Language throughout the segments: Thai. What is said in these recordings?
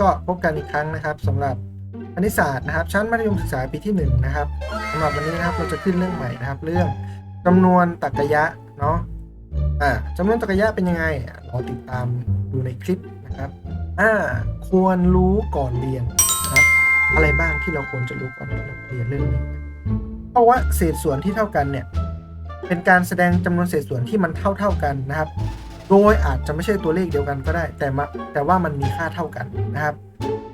ก็พบกันอีกครั้งนะครับสำหรับคณิตศาสตร์นะครับ ชั้นมัธยมศึกษาปีที่หนึ่งนะครับสำหรับวันนี้นะครับเราจะขึ้นเรื่องใหม่นะครับ เรื่องจำนวนตรรกะเนาะอ่าจำนวนตรรกะเป็นยังไงรอติดตามดูในคลิปนะครับอ่าควรรู้ก่อนเรียนนะครับอะไรบ้างที่เราควรจะรู้ก่อนเรียนเรื่องนี้เพราะว่าเศษส่วนที่เท่ากันเนี่ยเป็นการแสดงจำนวนเศษส่วนที่มันเท่าเท่ากันนะครับ โดยอาจจะไม่ใช่ตัวเลขเดียวกันก็ได้ แต่มาแต่ว่ามันมีค่าเท่ากันนะครับ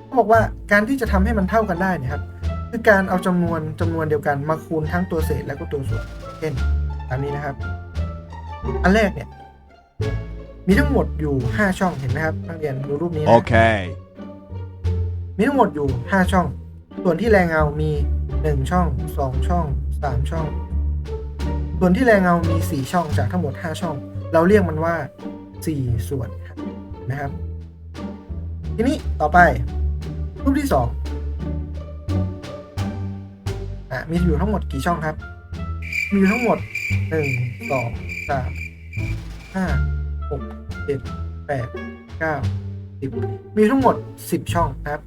เขาบอกว่าการที่จะทำให้มันเท่ากันได้เนะครับคือการเอาจำนวนจำนวนเดียวกันมาคูณทั้งตัวเศษและก็ตัวส่วนเช่นตามนี้นะครับ อันแรกเนี่ย มีทั้งหมดอยู่ 5 ช่องเห็นไหมครับนักเรียนดูรูปนี้นะ Okay. มีทั้งหมดอยู่ 5 ช่อง ส่วนที่แรงเงา มี 1 ช่อง 2 ช่อง 3 ช่อง ส่วนที่แรงเงา มี 4 ช่องจากทั้งหมด 5 ช่อง เราเรียกมันว่า 4 ส่วนนะครับ ทีนี้ต่อไป รูปที่2อะมีอยู่ทั้งหมดกี่ช่องครับ มีอยู่ทั้งหมด 1 2 3 5 6 7 8 9 10 มีทั้งหมด 10 ช่องนะครับ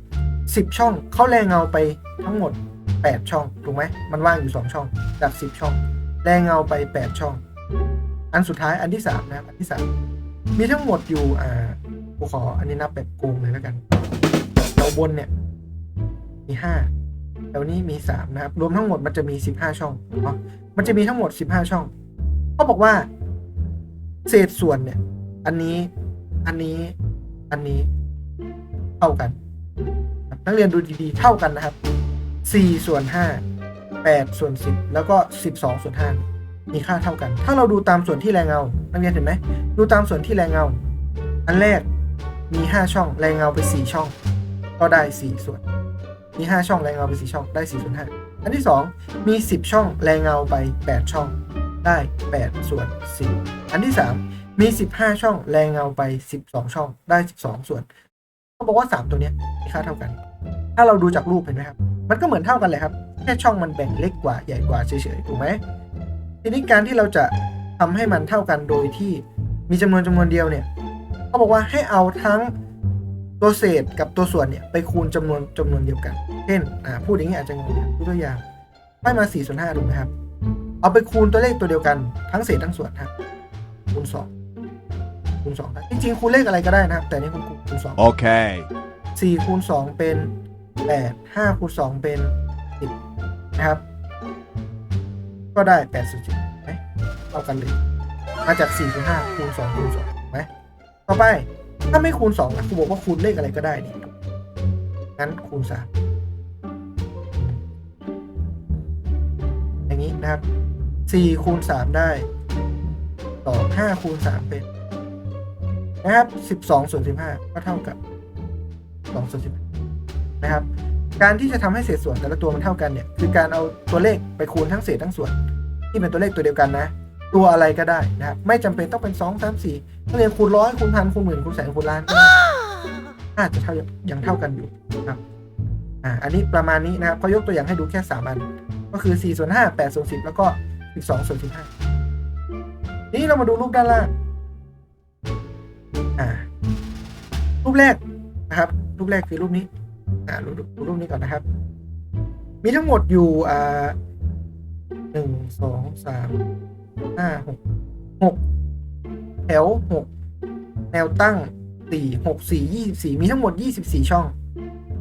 10 ช่องเขาแรงเงาไปทั้งหมด 8 ช่อง ถูกไหม มันว่างอยู่ 2 ช่อง จาก 10 ช่อง แรงเงาไป 8 ช่อง อันสุดท้ายอันที่3นะครับอันที่3มีทั้งหมดอยู่อ่ากูขออันนี้นับแบบโกงเลยแล้วกันแถวบนเนี่ย มี5แถวนี้มี3นะครับ รวมทั้งหมดมันจะมี15ช่องเนาะมันจะมีทั้งหมด15ช่องเขาบอกว่า เศษส่วนเนี่ย อันนี้อันนี้อันนี้เท่ากัน นักเรียนดูดีๆ เท่ากันนะครับ4ส่วน5 8ส่วน10แล้วก็12ส่วน5 มีค่าเท่ากัน ถ้าเราดูตามส่วนที่แรงเงานักเรียนเห็นไหมดูตามส่วนที่แรงเงา อันแรกมี 5 ช่อง แรงเงาไป 4 ช่อง ก็ได้ 4 ส่วน มี 5 ช่องแรงเงาไป 4 ช่อง ได้4ส่วน5อันที่ 2 มี 10 ช่องแรงเงาไป 8 ช่อง ได้ 8 ส่วน10อันที่ 3 มี 15 ช่องแรงเงาไป 12 ช่อง ได้ 12 ส่วนเขาบอกว่า 3 ตัวนี้มีค่าเท่ากัน ถ้าเราดูจากรูปเห็นไหมครับ มันก็เหมือนเท่ากันเลยครับ แค่ช่องมันแบ่งเล็กกว่าใหญ่กว่าเฉยๆ ถูกไหม ทีนี้การที่เราจะทำให้มันเท่ากันโดยที่มีจำนวนจำนวนเดียวเนี่ยเขาบอกว่าให้เอาทั้งตัวเศษกับตัวส่วนเนี่ยไปคูณจำนวนจำนวนเดียวกัน เช่นอ่าพูดอย่างนี้อาจจะงงนะดูตัวอย่างได้มา4ส่วน5ถูกไหมครับ เอาไปคูณตัวเลขตัวเดียวกันทั้งเศษทั้งส่วนครับคูณ2คูณ2ได้จริงๆคูณเลขอะไรก็ได้นะครับ แต่นี่คุณคูณ2 Okay. สี่คูณสองเป็นแปดห้าคูณสองเป็นสิบนะครับ ก็ได้แปดส่วนสิบไหมเท่ากันเลยมาจากสี่คูณห้าคูณสองคูณสองไหมต่อไปถ้าไม่คูณสองนะครูบอกว่าคูณเลขอะไรก็ได้นี่งั้นคูณสามอย่างนี้นะครับสี่คูณสามได้ต่อห้าคูณสามเป็นนะครับสิบสองส่วนสิบห้าก็เท่ากับสองส่วนสิบนะครับ การที่จะทำให้เศษส่วนแต่ละตัวมันเท่ากันเนี่ยคือการเอาตัวเลขไปคูณทั้งเศษทั้งส่วน ที่เป็นตัวเลขตัวเดียวกันนะ ตัวอะไรก็ได้นะครับไม่จำเป็นต้องเป็นสองสามสี่ถ้าเรียนคูณร้อยคูณพันคูณหมื่นคูณแสนคูณล้านก็ได้อาจจะเท่ายังเท่ากันอยู่นะครับอ่าอันนี้ประมาณนี้นะครับเขายกตัวอย่างให้ดูแค่สามอัน ก็คือสี่ส่วนห้าแปดส่วนสิบแล้วก็สิบสองส่วนสิบห้าทีนี้เรามาดูรูปด้านล่างอ่ารูปแรกนะครับรูปแรกคือรูปนี้ อ่าดูรูปนี้ก่อนนะครับ มีทั้งหมดอยู่อ่าหนึ่งสองสามห้าหกหกแถวหกแนวตั้งสี่หกสี่ยี่สิบสี่มีทั้งหมดยี่สิบสี่ช่อง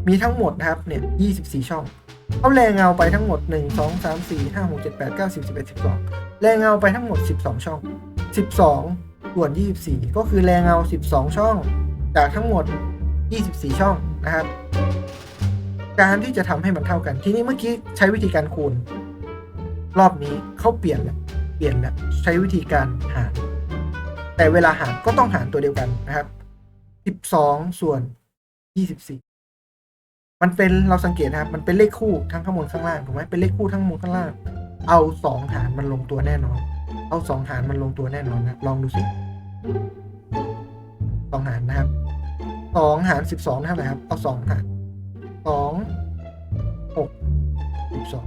มีทั้งหมดนะครับเนี่ยยี่สิบสี่ช่องเขาแรงเงาไปทั้งหมดหนึ่งสองสามสี่ห้าหกเจ็ดแปดเก้าสิบสิบเอ็ดสิบสองแรงเงาไปทั้งหมดสิบสองช่องสิบสองส่วนยี่สิบสี่ก็คือแรงเงาสิบสองช่อง จากทั้งหมด24ช่องนะครับ การที่จะทำให้มันเท่ากัน ทีนี้เมื่อกี้ใช้วิธีการคูณ รอบนี้เขาเปลี่ยนแล้วเปลี่ยนแล้วใช้วิธีการหาร แต่เวลาหารก็ต้องหารตัวเดียวกันนะครับ12ส่วน24มันเป็นเราสังเกตนะครับ มันเป็นเลขคู่ทั้งข้างบนข้างล่างถูกไหมเป็นเลขคู่ทั้งข้างบนข้างล่าง เอาสองหารมันลงตัวแน่นอน เอาสองหารมันลงตัวแน่นอนนะลองดูสิสองหารนะครับสองหารสิบสองเท่าไหร่ครับ เอาสองหาร สองหกสิบสอง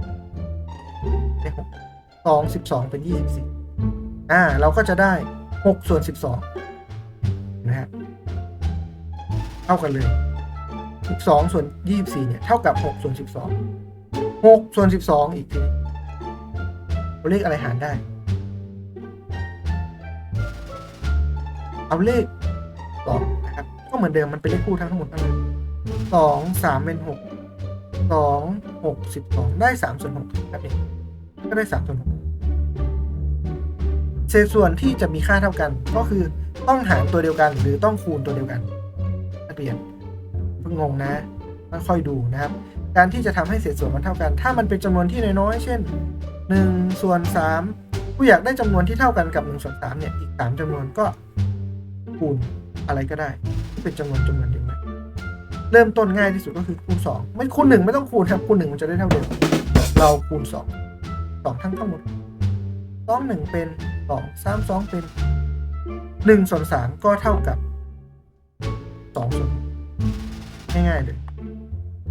ได้หกสองสิบสองเป็นยี่สิบสี่อ่า เราก็จะได้หกส่วนสิบสองนะฮะเท่ากันเลย12ส่วน24เนี่ยเท่ากับ6ส่วน12 6ส่วน12อีกทีตัวเลขอะไรหารได้ เอาเลข2นะครับก็เหมือนเดิมมันเป็นเลขคู่ทั้งหมดทั้งนั้น 2 3เป็น6 2 6 12ได้3ส่วน6ครับเนี่ยก็ได้3ส่วน6เศษส่วนที่จะมีค่าเท่ากัน ก็คือต้องหารตัวเดียวกัน หรือต้องคูณตัวเดียวกันนักเรียนเพิ่งงงนะค่อยดูนะครับ การที่จะทำให้เศษส่วนมันเท่ากัน ถ้ามันเป็นจำนวนที่น้อยๆเช่น1ส่วน3ผู้อยากได้จำนวนที่เท่ากันกับ1ส่วน3เนี่ยอีก 3จำนวนก็คูณอะไรก็ได้ เป็นจำนวนจำนวนเดียว เริ่มต้นง่ายที่สุดก็คือคูณ2ไม่คูณ1ไม่ต้องคูณครับคูณ1มันจะได้เท่าเดิมเราคูณ 2 2 ทั้งทั้งหมด2 1เป็น 2 3 2 เป็น1ส่วน3ก็เท่ากับ2ส่วนง่ายๆเลย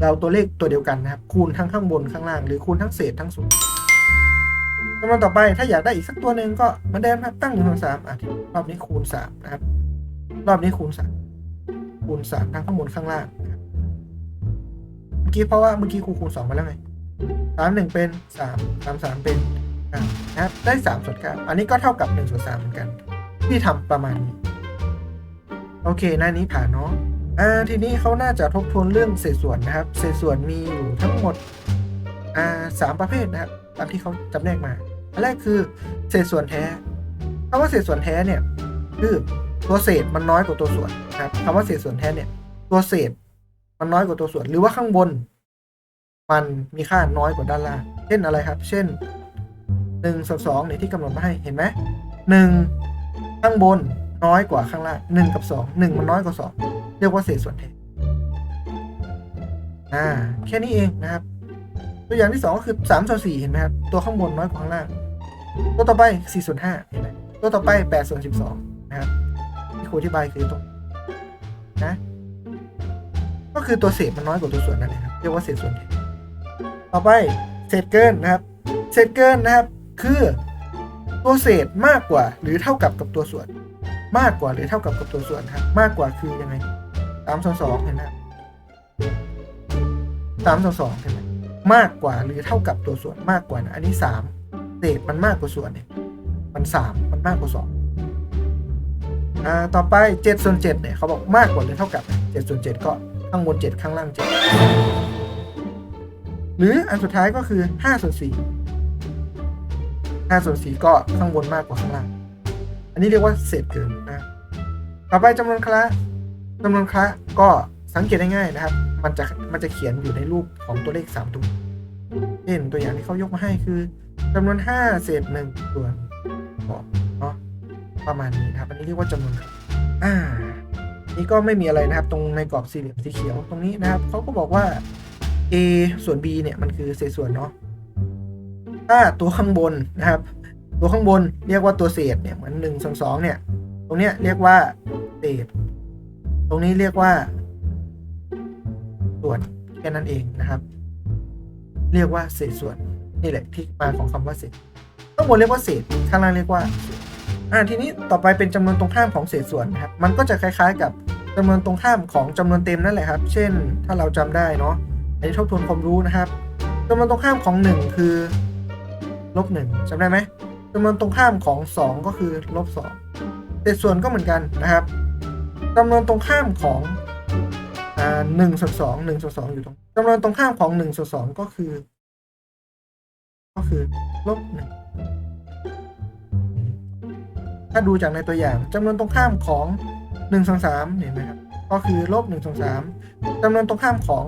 เราตัวเลขตัวเดียวกันนะครับ คูณทั้งข้างบนข้างล่างหรือคูณทั้งเศษทั้งส่วนจำนวนต่อไปถ้าอยากได้อีกสักตัวหนึ่งก็เหมือนเดิมครับตั้งหนึ่งส่วนสามอะรอบนี้คูณสามนะครับ รอบนี้คูณสามคูณสามทั้งข้างบนข้างล่าง มื่อกี้เพราะว่าเมื่อกี้ครูคูณสองมาแล้วไงสามหนึ่งเป็นสามสามสามเป็นเก้านะครับได้สามส่วนเก้าอันนี้ก็เท่ากับหนึ่งส่วนสามเหมือนกัน ที่ทำประมาณนี้ โอเค หน้านี้ผ่านเนาะอ่าทีนี้เขาน่าจะทบทวนเรื่องเศษส่วนนะครับ เศษส่วนมีอยู่ทั้งหมดอ่าสามประเภทนะครับตามที่เขาจำแนกมาอันแรกคือเศษส่วนแท้คำว่าเศษส่วนแท้เนี่ยคือตัวเศษมันน้อยกว่าตัวส่วนนะครับคำว่าเศษส่วนแท้เนี่ยตัวเศษ มันน้อยกว่าตัวส่วนหรือว่าข้างบน มันมีค่าน้อยกว่าด้านล่าง เช่นอะไรครับ เช่นหนึ่งส่วนสองเนี่ยที่กำหนดมาให้เห็นไหมหนึ่งข้างบนน้อยกว่าข้างล่างหนึ่งกับสองหนึ่งมันน้อยกว่าสองเรียกว่าเศษส่วนแท้อ่าแค่นี้เองนะครับ ตัวอย่างที่สองก็คือสามส่วนสี่เห็นไหมครับตัวข้างบนน้อยกว่าข้างล่าง ตัวต่อไปสี่ส่วนห้าเห็นไหมตัวต่อไปแปดส่วนสิบสองนะครับที่ครูอธิบายคือตรงนะ คือตัวเศษมันน้อยกว่าตัวส่วนนั่นเองครับเรียกว่าเศษส่วนต่อไปเศษเกินนะครับ เศษเกินนะครับ คือตัวเศษมากกว่าหรือเท่ากับกับตัวส่วน มากกว่าหรือเท่ากับกับตัวส่วนครับ มากกว่าคือยังไงสามส่วนสองเห็นไหมสามส่วนสองเห็นไหมมากกว่าหรือเท่ากับตัวส่วนมากกว่านะอันนี้สามเศษมันมากกว่าส่วนเนี่ยมันสามมันมากกว่าสองอ่าต่อไปเจ็ดส่วนเจ็ดเนี่ยเขาบอกมากกว่าหรือเท่ากับเจ็ดส่วนเจ็ดก็ ข้างบนเจ็ดข้างล่างเจ็ดหรืออันสุดท้ายก็คือห้าส่วนสี่ห้าส่วนสี่ก็ข้างบนมากกว่าข้างล่าง อันนี้เรียกว่าเศษเกินนะต่อไปจำนวนคละจำนวนคละก็สังเกตได้ง่ายนะครับ มันจะมันจะเขียนอยู่ในรูปของตัวเลขสามตัวเช่นตัวอย่างที่เขายกมาให้คือจำนวนห้าเศษหนึ่งส่วนสองเนาะประมาณนี้ครับ อันนี้เรียกว่าจำนวนคละอ่า นี่ก็ไม่มีอะไรนะครับตรงในกรอบสี่เหลี่ยมสีเขียวตรงนี้นะครับเขาก็บอกว่า a ส่วน b เนี่ยมันคือเศษส่วนเนาะถ้าตัวข้างบนนะครับ ตัวข้างบนเรียกว่าตัวเศษเนี่ยเหมือนหนึ่งส่วนสองเนี่ย ตรงเนี้ยเรียกว่าเศษ ตรงนี้เรียกว่า ส่วนแค่นั้นเองนะครับ เรียกว่าเศษส่วนนี่แหละที่มาของคำว่าเศษข้างบนเรียกว่าเศษข้างล่างเรียกว่าอ่าทีนี้ต่อไปเป็นจำนวนตรงข้ามของเศษส่วนนะครับ มันก็จะคล้าย ๆ กับ จำนวนตรงข้ามของจำนวนเต็มนั่นแหละครับ เช่น ถ้าเราจำได้เนาะอันนี้ทบทวนความรู้นะครับจำนวนตรงข้ามของหนึ่งคือลบหนึ่งจำได้ไหมจำนวนตรงข้ามของสองก็คือลบสองเศษส่วนก็เหมือนกันนะครับจำนวนตรงข้ามของอ่าหนึ่งส่วนสองหนึ่งส่วนสองอยู่ตรงจำนวนตรงข้ามของหนึ่งส่วนสองก็คือ ก็คือลบหนึ่งถ้าดูจากในตัวอย่างจำนวนตรงข้ามของ หนึ่งส่วนสามเห็นไหมครับก็คือลบหนึ่งส่วนสามจำนวนตรงข้ามของ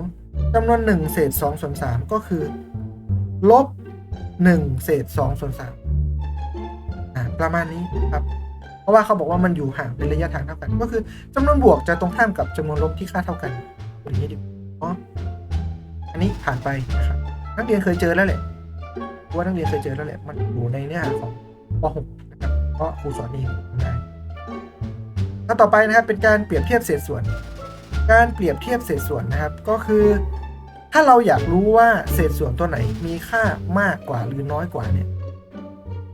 จำนวนหนึ่งเศษสองส่วนสามก็คือลบหนึ่งเศษสองส่วนสามประมาณนี้ครับ เพราะว่าเขาบอกว่ามันอยู่ห่างเป็นระยะทางเท่ากัน ก็คือจำนวนบวกจะตรงข้ามกับจำนวนลบที่ค่าเท่ากันอย่างนี้ดีอ๋ออันนี้ผ่านไปนะครับนักเรียนเคยเจอแล้วแหละว่านักเรียนเคยเจอแล้วแหละมันอยู่ในเนื้อหาของป .6 นะครับเพราะครูสอนเองทำได้ แล้วต่อไปนะครับเป็นการเปรียบเทียบเศษส่วน การเปรียบเทียบเศษส่วนนะครับ ก็คือ ถ้าเราอยากรู้ว่าเศษส่วนตัวไหนมีค่ามากกว่าหรือน้อยกว่าเนี่ย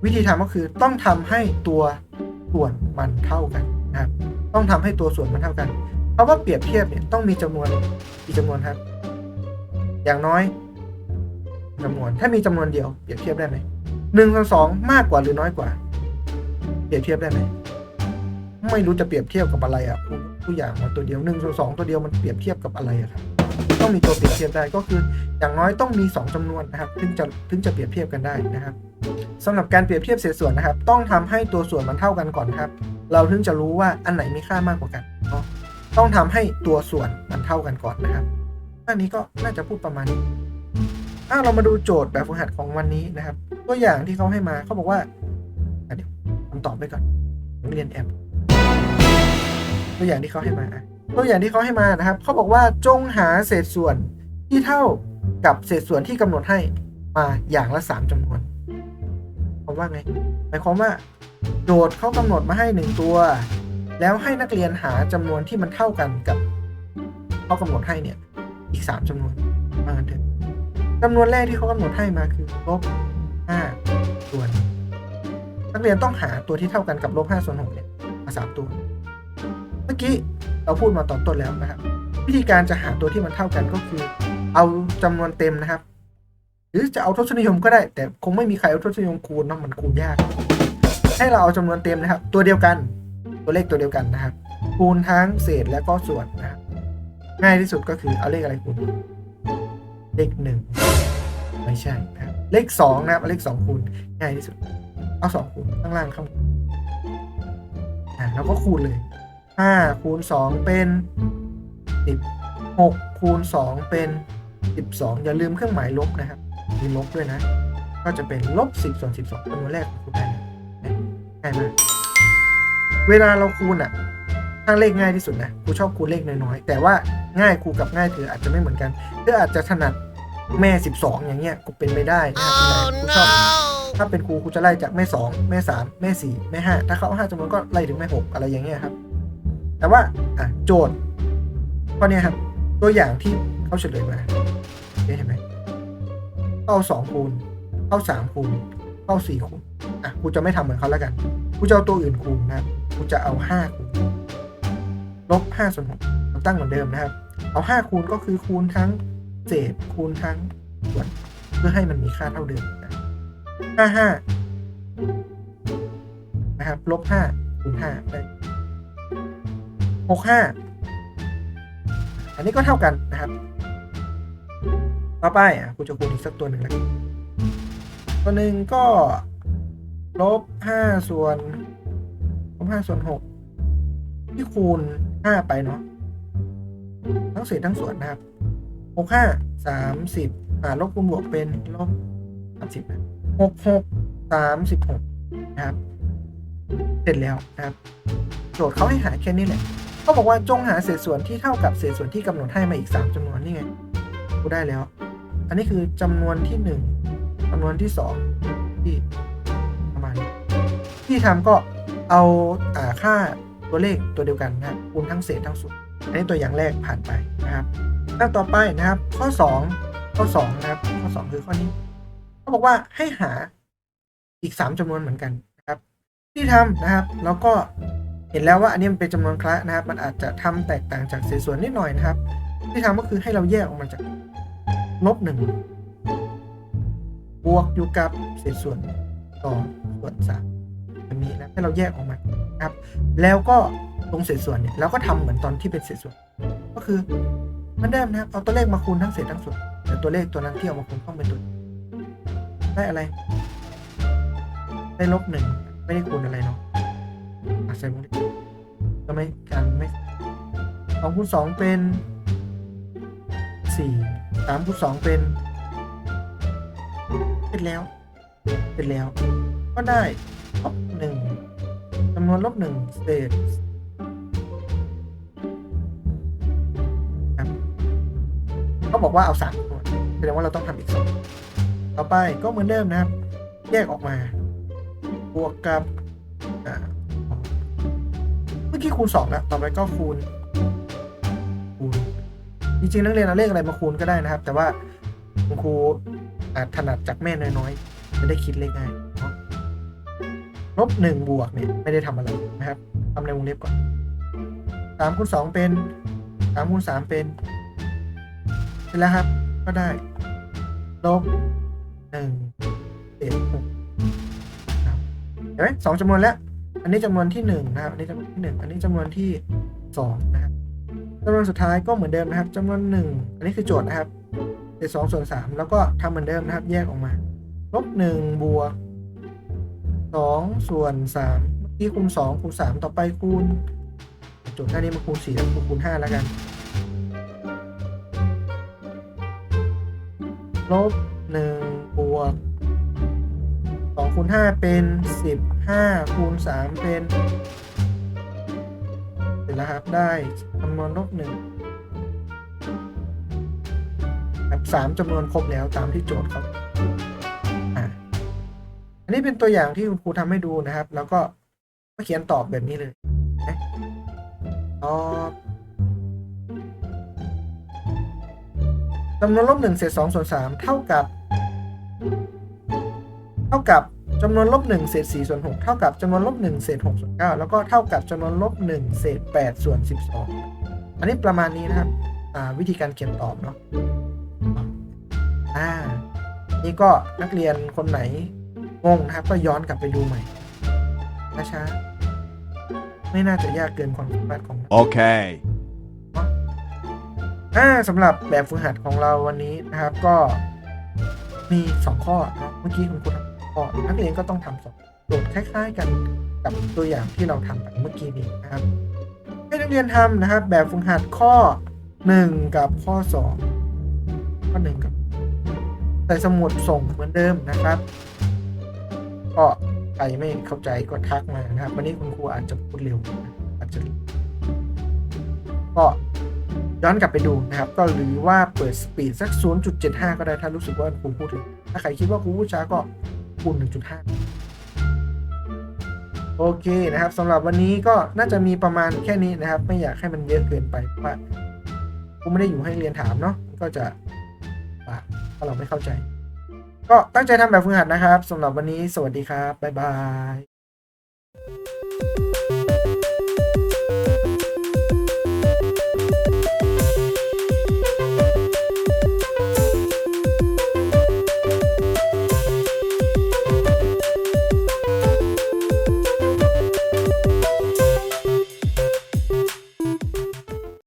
วิธีทำก็คือต้องทำให้ตัวส่วนมันเท่ากันนะครับ ต้องทำให้ตัวส่วนมันเท่ากันเพราะว่าเปรียบเทียบเนี่ยต้องมีจำนวนกี่จำนวนครับ อย่างน้อยจำนวนถ้ามีจำนวนเดียวเปรียบเทียบได้ไหมหนึ่งส่วนสองมากกว่าหรือน้อยกว่า เปรียบเทียบได้ไหม ไม่รู้จะเปรียบเทียบกับอะไรอะผู้อย่างมาตัวเดียวหนึ่งส่วนสองตัวเดียวมันเปรียบเทียบกับอะไรอะครับต้องมีตัวเปรียบเทียบได้ก็คือ อย่างน้อยต้องมีสองจำนวนนะครับถึงจะถึงจะเปรียบเทียบกันได้นะครับสำหรับการเปรียบเทียบเศษส่วนนะครับ ต้องทำให้ตัวส่วนมันเท่ากันก่อนครับ เราถึงจะรู้ว่าอันไหนมีค่ามากกว่ากันเนาะต้องทำให้ตัวส่วนมันเท่ากันก่อนนะครับอันนี้ก็น่าจะพูดประมาณนี้ถ้าเรามาดูโจทย์แบบฝึกหัดของวันนี้นะครับ ตัวอย่างที่เขาให้มาเขาบอกว่าอะเดี๋ยวคำตอบไปก่อนเรียนแอป ตัวอย่างที่เขาให้มาตัวอย่างที่เขาให้มานะครับเขาบอกว่าจงหาเศษส่วนที่เท่ากับเศษส่วนที่กำหนดให้มาอย่างละสามจำนวนผมว่าไงหมายความว่า โจทย์เขากำหนดมาให้หนึ่งตัว แล้วให้นักเรียนหาจำนวนที่มันเท่ากันกับเขากำหนดให้เนี่ย อีกสามจำนวนมากันเถอะจำนวนแรกที่เขากำหนดให้มาคือลบห้าส่วนนักเรียนต้องหาตัวที่เท่ากันกับลบห้าส่วนหกเนี่ยมาสามตัว อกี้เราพูดมาตอนต้นแล้วนะครับ วิธีการจะหาตัวที่มันเท่ากันก็คือ เอาจำนวนเต็มนะครับ หรือจะเอาทศนิยมก็ได้ แต่คงไม่มีใครเอาทศนิยมคูณเนาะมันคูณยาก ให้เราเอาจำนวนเต็มนะครับ ตัวเดียวกันตัวเลขตัวเดียวกันนะครับ คูณทั้งเศษและก็ส่วนนะครับง่ายที่สุดก็คือเอาเลขอะไรคูณเลขหนึ่งไม่ใช่นะครับเลขสองนะครับเอาเลขสองคูณง่ายที่สุด เอาสองคูณข้างล่างข้างบนอ่าแล้วก็คูณเลย ห้าคูณสองเป็นสิบหกคูณสองเป็นสิบสองอย่าลืมเครื่องหมายลบนะครับ มีลบด้วยนะ ก็จะเป็นลบสิบส่วนสิบสองจำนวนแรกของคุณได้เลยนะง่ายมากเวลาเราคูณอะถ้าเลขง่ายที่สุดนะครูชอบคูณเลขน้อยๆ แต่ว่าง่ายครูกับง่ายเธออาจจะไม่เหมือนกันเธออาจจะถนัดแม่สิบสองอย่างเงี้ยก็เป็นไปได้นะครับแต่ครูชอบถ้าเป็นครูครูจะไล่จากแม่สองแม่สามแม่สี่แม่ห้าถ้าเขาเอาห้าจำนวนก็ไล่ถึงแม่หกอะไรอย่างเงี้ยครับ แต่ว่าอะโจทย์ข้อนี้ครับ ตัวอย่างที่เขาเฉลยมาเห็นไหมเข้าสองคูณเข้าสามคูณเข้าสี่คูณอะครูจะไม่ทำเหมือนเขาแล้วกันครูจะเอาตัวอื่นคูณนะครับครูจะเอาห้าคูณลบห้าส่วนหกเราตั้งเหมือนเดิมนะครับ เอาห้าคูณก็คือคูณทั้งเศษคูณทั้งส่วนเพื่อให้มันมีค่าเท่าเดิมห้าห้านะครับลบห้าคูณห้าได้ หกห้าอันนี้ก็เท่ากันนะครับ ต่อไปอะกูจะคูณอีกสักตัวหนึ่งแล้วตัวหนึ่งก็ลบห้าส่วนลบห้าส่วนหกที่คูณห้าไปเนาะทั้งเศษทั้งส่วนนะครับหกห้าสามสิบอ่าลบคูณบวกเป็นลบสามสิบหกหกสามสิบหกนะครับ เสร็จแล้วนะครับ โจทย์เขาให้หาแค่นี้แหละ เขาบอกว่าจงหาเศษส่วนที่เท่ากับเศษส่วนที่กำหนดให้มาอีกสามจำนวนนี่ไงกูได้แล้ว อันนี้คือจำนวนที่หนึ่งจำนวนที่สองที่ประมาณนี้ที่ทำก็เอาอาค่าตัวเลขตัวเดียวกันนะคูณทั้งเศษทั้งส่วนอันนี้ตัวอย่างแรกผ่านไปนะครับหน้าต่อไปนะครับ ข้อสองข้อสองนะครับข้อสองคือข้อนี้เขาบอกว่าให้หาอีกสามจำนวนเหมือนกันนะครับ ที่ทำนะครับแล้วก็ ห็นแล้วว่าอันนี้มันเป็นจำนวนคละนะครับ มันอาจจะทำแตกต่างจากเศษส่วนนิดหน่อยนะครับ ที่ทำก็คือให้เราแยกออกมาจากลบหนึ่งบวกอยู่กับเศษส่วนต่อส่วนสามแบบนี้นะให้เราแยกออกมาครับ แล้วก็ตรงเศษส่วนเนี่ยเราก็ทำเหมือนตอนที่เป็นเศษส่วน ก็คือมันเดิมนะครับเอาตัวเลขมาคูณทั้งเศษทั้งส่วนแต่ตัวเลขตัวนั้นที่เอามาคูณต้องเป็นตัวได้อะไร ได้ลบหนึ่งไม่ได้คูณอะไรเนาะ อะใส่วงเล็บก็ไม่กันไม่สองคูณสองเป็นสี่สามคูณสองเป็นเป็นแล้ว เป็นแล้ว ก็ได้ลบหนึ่งจำนวนลบหนึ่งเศษครับเขาบอกว่าเอาสามตัวแสดงว่าเราต้องทำอีกสองต่อไปก็เหมือนเดิมนะครับ แยกออกมา บวกกับ มื่อกี้คูณสองแล้วต่อไปก็คูณคูณจริงๆนักเรียนเอาเลขอะไรมาคูณก็ได้นะครับ แต่ว่าคุณครูอาจถนัดจากแม่น้อยๆจะได้คิดเลขง่ายลบหนึ่งบวกเนี่ยไม่ได้ทำอะไรนะครับทำในวงเล็บก่อนสามคูณสองเป็นสามคูณสามเป็นเสร็จแล้วครับ ก็ได้ลบหนึ่งเศษหกเห็นไหมสองจำนวนแล้ว อันนี้จำนวนที่หนึ่งนะครับ อันนี้จำนวนที่หนึ่งอันนี้จำนวนที่สองนะครับจำนวนสุดท้ายก็เหมือนเดิมนะครับจำนวนหนึ่งอันนี้คือโจทย์นะครับเศษสองส่วนสามแล้วก็ทำเหมือนเดิมนะครับ แยกออกมาลบหนึ่งบวกสองส่วนสามเมื่อกี้คูณสองคูณสามต่อไปคูณโจทย์หน้านี้มาคูณสี่แล้วคูณห้าแล้วกันลบหนึ่งบวกสองคูณห้าเป็นสิบ ห้าคูณสามเป็นเสร็จแล้วครับได้จำนวนลบหนึ่งครับสามจำนวนครบแล้วตามที่โจทย์เขาอะอันนี้เป็นตัวอย่างที่คุณครูทำให้ดูนะครับ แล้วก็เขียนตอบแบบนี้เลยตอบจำนวนลบหนึ่งเศษสองส่วนสามเท่ากับ เท่ากับำนวนลบหนึ่งเศษสี่ส่วนหกเท่ากับจำนวนลบหนึ่งเศษหกส่วนเก้าแล้วก็เท่ากับจำนวนลบหนึ่งเศษแปดส่วนสิบสองอันนี้ประมาณนี้นะครับอ่าวิธีการเขียนตอบเนาะอ่านี่ก็นักเรียนคนไหนงงนะครับ ก็ย้อนกลับไปดูใหม่ช้าๆไม่น่าจะยากเกินความสามารถของเรา Okay. อ่าสำหรับแบบฝึกหัดของเราวันนี้นะครับก็มีสองข้อเนาะเมื่อกี้คุณครู ทำข้อนักเรียนก็ต้องทำสองโจทย์คล้าย ๆ กันกับตัวอย่างที่เราทำไปเมื่อกี้นี้นะครับ ให้นักเรียนทำนะครับ แบบฝึกหัดข้อหนึ่งกับข้อสองข้อหนึ่งกับใส่สมุดส่งเหมือนเดิมนะครับ ก็ใครไม่เข้าใจก็ทักมานะครับ วันนี้คุณครูอาจจะพูดเร็วนะอาจจะก็ย้อนกลับไปดูนะครับ ก็หรือว่าเปิดสปีดสัก 0.75 ก็ได้ถ้ารู้สึกว่าครูพูดถึงถ้าใครคิดว่าครูพูดช้าก็ คูณ 1.5 โอเคนะครับสำหรับวันนี้ก็น่าจะมีประมาณแค่นี้นะครับ ไม่อยากให้มันเยอะเกินไปเพราะว่ากูไม่ได้อยู่ให้เรียนถามเนาะก็จะปะถ้าเราไม่เข้าใจ ก็ตั้งใจทำแบบฝึกหัดนะครับสำหรับวันนี้สวัสดีครับบ๊ายบาย